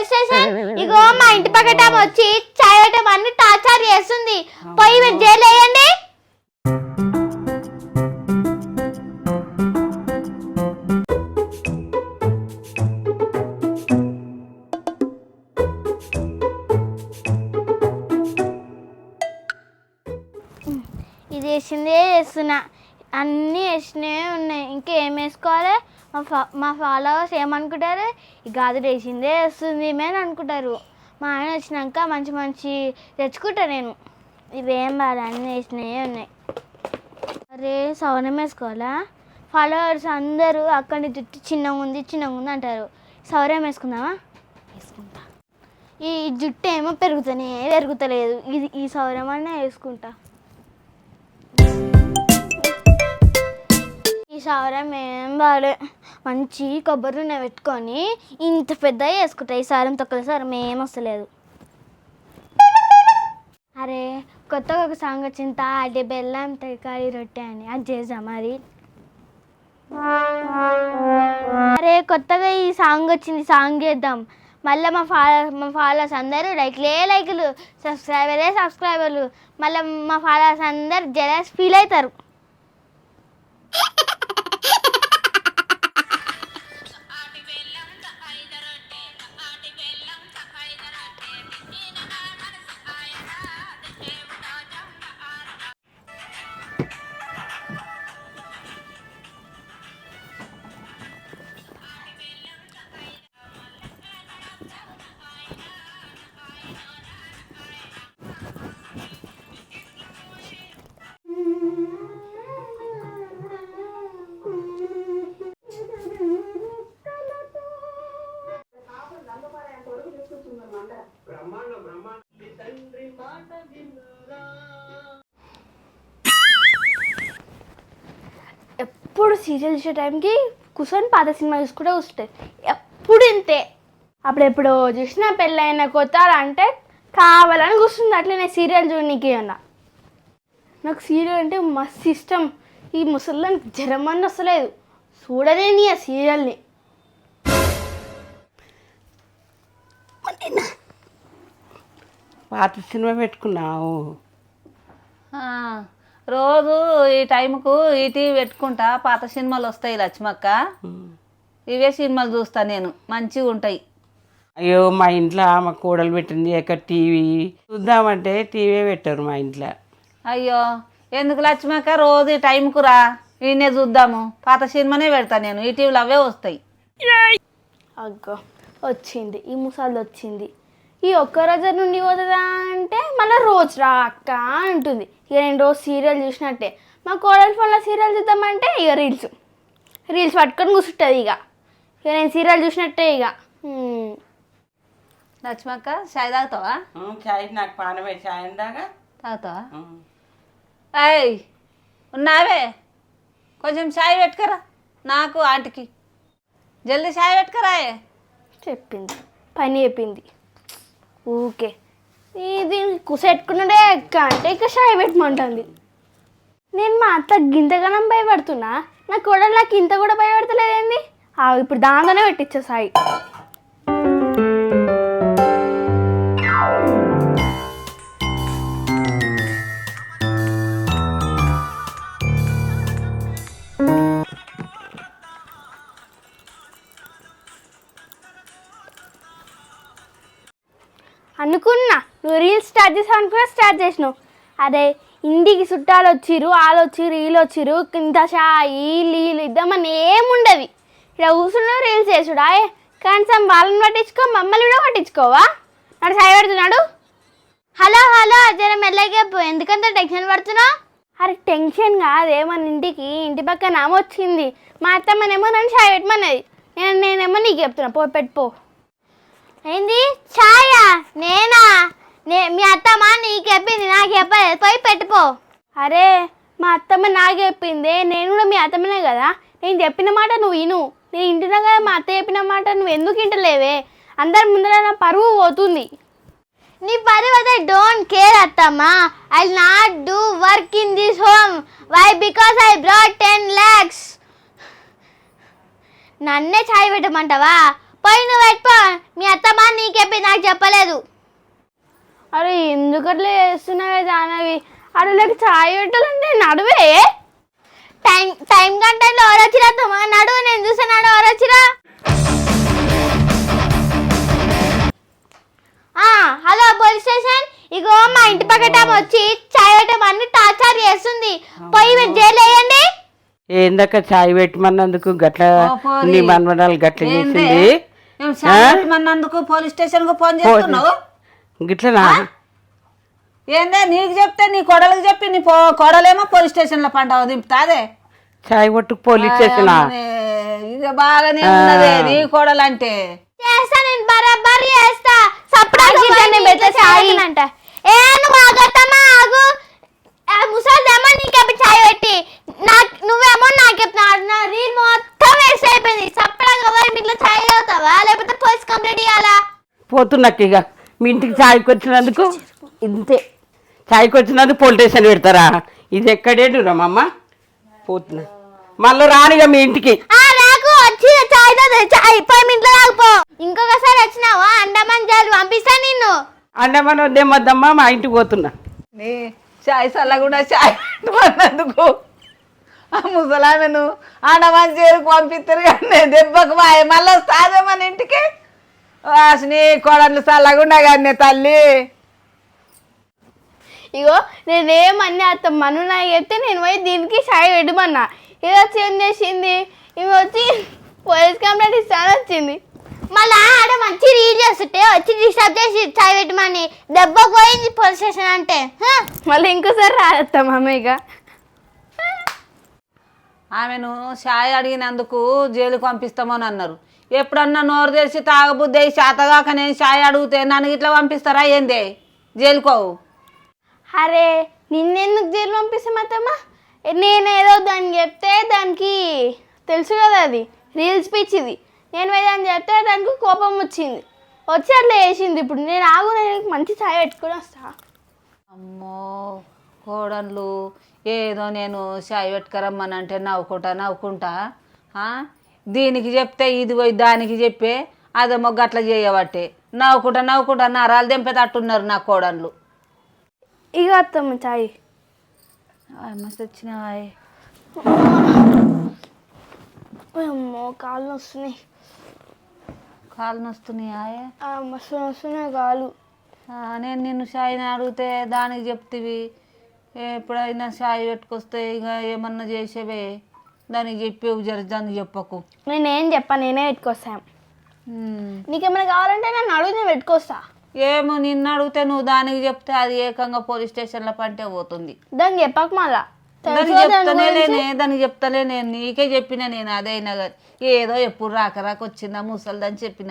Police station ఇగో మా ఇంటి పక్కట వచ్చి చాయ్ పెట్టమని టార్చర్ చేస్తుంది. పోయి మీరు జైలు వేయండి. ఇది వేసిందే వేస్తున్నా అన్నీ వేసినవే ఉన్నాయి. ఇంకా వేసుకోవాలి? మా ఫా మా ఫాలోవర్స్ ఏమనుకుంటారు? ఈ గాజులు వేసిందే వేస్తుంది అని అనుకుంటారు. మా ఆయన వచ్చినాక మంచి మంచి తెచ్చుకుంటా నేను. ఇవేం బాగా అన్నీ వేసినవే ఉన్నాయి. అరే సవనం వేసుకోవాలా? ఫాలోవర్స్ అందరూ అక్కడి జుట్టు చిన్నగా ఉంది చిన్నగా ఉంది అంటారు. సౌరం వేసుకుందామా? వేసుకుంటా. ఈ జుట్టు ఏమో పెరుగుతూనే పెరుగుతలేదు. ఇది ఈ సౌరం అన్న వేసుకుంటా. ఈసారి మేం ఏం బాలే. మంచి కొబ్బరి నూనె పెట్టుకొని ఇంత పెద్ద వేసుకుంటాయి ఈసారి సారం మేము సారం ఏం వస్తలేదు. అరే కొత్తగా ఒక సాంగ్ వచ్చింది తాటి బెల్లం తరకారి రొట్టె అని. అది చేద్దాం మరి. అరే కొత్తగా ఈ సాంగ్ వచ్చింది సాంగ్ చేద్దాం. మళ్ళీ మా ఫాలో మా ఫాలోవర్స్ అందరూ లైక్లే లైకులు. సబ్స్క్రైబరే సబ్స్క్రైబర్లు. మళ్ళీ మా ఫాలోవర్స్ అందరు జలస్ ఫీల్ అవుతారు ఎప్పుడు సీరియల్ చూసే టైంకి కూర్చొని పాత సినిమా చూసుకుంటే కూర్చుంటుంది ఎప్పుడు ఇంతే. అప్పుడు ఎప్పుడు చూసినా పెళ్ళైన కొత్త అంటే కావాలని కూర్చుంది. అట్లే నేను సీరియల్ చూడనీకి అన్న నాకు సీరియల్ అంటే మస్తు ఇష్టం. ఈ ముసలిదానికి జ్వరం అని వస్తలేదు. చూడలేని ఆ సీరియల్ని. పాత సినిమా పెట్టుకున్నావు. ఆ, రోజు ఈ టైంకు ఈ టీవీ పెట్టుకుంటా పాత సినిమాలు వస్తాయి లక్ష్మక్క. ఇవే సినిమాలు చూస్తా నేను. మంచిగా ఉంటాయి. అయ్యో మా ఇంట్లో మా కోడలు పెట్టింది ఎక్కడ టీవీ. చూద్దామంటే టీవీ పెట్టారు మా ఇంట్లో. అయ్యో ఎందుకు లక్ష్మక్క? రోజు ఈ టైంకు రా. ఈయనే చూద్దాము. పాత సినిమానే పెడతా నేను. ఈ టీవీలో అవే వస్తాయి. అగ్గో వచ్చింది. ఈ ముసాలు వచ్చింది. ఈ ఒక్క రోజు నుండి పోతుందా అంటే మళ్ళీ రోజు రా అక్క అంటుంది. ఇక నేను రోజు సీరియల్ చూసినట్టే. మా కోడలి ఫోన్లో సీరియల్ చూద్దామంటే ఇక రీల్స్. రీల్స్ పట్టుకొని కూర్చుంటుంది ఇక. ఇక నేను సీరియల్ చూసినట్టే ఇక. లక్ష్మక్క చాయ్ తాగుతావా? చాయ్ నాకు పానమే. చాయ్ దాకా తాగుతావా? అయ్ ఉన్నావే? కొంచెం చాయ్ పెట్టుకరా. నాకు ఆంటీకి. జల్దీ చాయ్ పెట్టుకరా. చెప్పింది. పని చెప్పింది. ఊకే. ఇది కుసెట్టుకున్నాడే ఎక్క అంటే ఇక షాయి పెట్టమంటుంది. నేను మా అత్త గింతగానం భయపడుతున్నా. నా కోడలు నాకు ఇంత కూడా భయపడతలేదేంది? ఆ, ఇప్పుడు దానిలోనే పెట్టించా సాయి. అనుకున్నా. నువ్వు రీల్స్ స్టార్ట్ చేసావు అనుకున్నా స్టార్ట్ చేసినావు. అదే ఇంటికి చుట్టాలు వచ్చిర్రు వాళ్ళు వచ్చిర్రు వీళ్ళు వచ్చిర్రు ఇంత షాయి వీళ్ళు ఇద్దామని ఏముండదు ఇక్కడ కూర్చున్నావు రీల్స్ చేసుడా కనీసం వాళ్ళని పట్టించుకో మమ్మల్ని కూడా పట్టించుకోవా? నాడు సాయి పెడుతున్నాడు హలో హలో జర మెల్లగా ఎందుకంత టెన్షన్ పడుతున్నావు అరే టెన్షన్ కాదే మన ఇంటికి ఇంటి పక్కన ఆమె వచ్చింది. మా అత్తమ్మనేమో నన్ను చాయ్ పెట్టమన్నది. నేను నేనేమో నీకు చెప్తున్నా. పో పెట్టుపో ఏంది? ఛాయా? నేనా? నే మీ అత్తమ్మ నీకు చెప్పింది నాకు చెప్పలేదు. పోయి పెట్టుపో అరే మా అత్తమ్మ నాకు చెప్పింది నేను కూడా మీ అత్తమ్మనే కదా. నేను చెప్పిన మాట నువ్వు విను. నేను ఇంటున్నా కదా మా అత్త చెప్పిన మాట నువ్వు ఎందుకు ఇంటలేవే అందరి ముందర నా పరువు పోతుంది. నీ పరువు అయితే డోంట్ కేర్ అత్తమ్మా. I not do work in this home why because I brought ten lakhs నన్నే చాయ్ పెట్టమంటావా? పోయి నువ్వు పెట్టుకో మీ అత్త అత్తమ్మ నీకెప్పి నాకు చెప్పలేదు. అరే ఎందుకు అట్లా చేస్తున్నావే జానవి అడవులకి చాయ్ పెట్టాలంటే నడువే? టైం టైం గంటలో ఎవరు వచ్చిరా అత్తమ్మ నడు నేను చూసాను ఎవరు వచ్చిరా? ఆ, హలో పోలీస్ స్టేషన్. ఇగో మా ఇంటి పక్కట వచ్చి చాయ్ పెట్టమని టార్చర్ చేస్తుంది. పోయి మీరు జైలు వేయండి. ఏందక్క చాయ్ పెట్టమన్నందుకు గట్ల. నీ మనవరాలు గట్ల? చేసింది? మన్నందుకు పోలీస్ స్టేషన్కు ఫోన్ చేస్తున్నావు? గిట్లనా? ఏందే నీకు చెప్తే నీ కొడలకు చెప్పి నీ పో- కొడలేమో పోలీస్ స్టేషన్లో పండవ దింపుతాదే? చాయ్ పట్టుకు పోలీస్ స్టేషనా ఇది బాగానే ఉన్నదే నీ కొడలంటే. చేస్తా నేను బరాబర్ చేస్తా. సప్రాగా ఆగి పోయి దాన్ని నీ బెట్ల ఇంట్లో చాయ్. తాగినంట. ఏ నువ్వు ఆగత్తమ్మా ఆగు ఆ ముసలిదమ్మ నీకెప్పి చాయ్ పెట్టి నాకు నువ్వేమో నాకు చెప్తున్నావు నా రీల్ మొత్తం వేస్ట్ అయిపోయింది సప్రాగా పోయి మీ ఇంట్లో చాయ్ తాగుతావా లేకపోతే పోలీస్ కంప్లైంట్ ఇవ్వాలా పోతున్నక్క. ఇక మీ ఇంటికి చాయ్కి వచ్చినందుకు ఇంతే. చాయ్కి వచ్చినందుకు పోలీస్ స్టేషన్ పెడతారా? ఇది ఎక్కడేడు రమ్మమ్మ పోతున్నా. మళ్ళీ రానిగా మీ ఇంటికి. ఇంకొకసారి వచ్చినావా? అండమాన్ జైలు పంపిస్తా నిన్ను. అండమని వద్దేమద్దమ్మా మా ఇంటికి పోతున్నా. నీ చాయ్ చల్లకుండా చాయ్ పెట్టుకున్నందుకు ఆ ముసలామెను ఆడమని చేరుకు పంపిస్తారు కానీ దెబ్బకు మళ్ళీ వస్తాదే మన ఇంటికి? వాసిని కోడళ్ళు చల్లగుండా కానీ తల్లి. ఇగో నేనేమన్నా అత్త మను నాకు చెప్తే నేను పోయి దీనికి చాయ్ పెట్టమన్నా. ఇది వచ్చి ఏం చేసింది? ఇవి వచ్చి పోలీస్ కంప్లైంట్ ఇస్తాను వచ్చింది. మళ్ళా ఆడ మంచి రీల్ చేస్తుంటే వచ్చి డిస్టర్బ్ చేసి చాయ్ పెట్టమని దెబ్బకు పోయింది పోలీస్ స్టేషన్ అంటే హ? మళ్ళీ ఇంకోసారి రాదత్తాం అమ్మ ఇక ఆమెను చాయ్ అడిగినందుకు జైలుకు పంపిస్తామని అన్నారు. ఎప్పుడన్నా నోరు తెరిచి తాగబుద్ది అయి శాతగాక నేను చాయ్ అడిగితే నన్ను ఇట్లా పంపిస్తారా ఏందే? జైలుకోవు అరే నిన్నెందుకు జైలు పంపిస్తాం అత్తమ్మ నేనేదో దానికి చెప్తే దానికి తెలుసు కదా అది రీల్స్ పిచ్చిది. నేను దాన్ని చెప్తే దానికి కోపం వచ్చింది. వచ్చి అట్లా వేసింది ఇప్పుడు. నేను ఆగు నేను మంచి చాయ్ పెట్టుకుని వస్తా. అమ్మో కోడన్లు ఏదో నేను చాయ్ పెట్టుకరమ్మని అంటే నవ్వుకుంటా నవ్వుకుంటా? దీనికి చెప్తే ఇది పోయి దానికి చెప్పే అదేమో గట్ల చేయబట్టే. నవ్వుకుంటా నవ్వుకుంటా నరాలు దింపేటట్టున్నారు నా కోడన్లు. ఇక అత్తమ్మ చాయ్. మస్తు వచ్చినాయి అమ్మో కాళ్ళు వస్తున్నాయి కాళ్ళు నొస్తున్నాయా ఆ, మస్తు వస్తున్నాయి కాళ్ళు. ఆ, నేను నిన్ను షాయిని అడిగితే దానికి చెప్తివి. ఎప్పుడైనా షాయి పెట్టుకొస్తే ఇక ఏమన్నా చేసేవే? దానికి చెప్పేవు జర దానికి చెప్పకు. నేనేం చెప్పా నేనే పెట్టుకొస్తాను. నీకేమైనా కావాలంటే నన్ను అడుగు నేను పెట్టుకొస్తా. ఏమో నిన్ను అడిగితే నువ్వు దానికి చెప్తే అది ఏకంగా పోలీస్ స్టేషన్లో పంటే పోతుంది. దానికి చెప్పక మళ్ళా. దానికి తెలుసు కదా దాని చెప్తానే గురించి? లేనే దానికి చెప్తానే నేను నీకే చెప్పిన నేను అదైనా కానీ ఏదో ఎప్పుడు రాక రాక వచ్చిందా ముసలిదని చెప్పిన.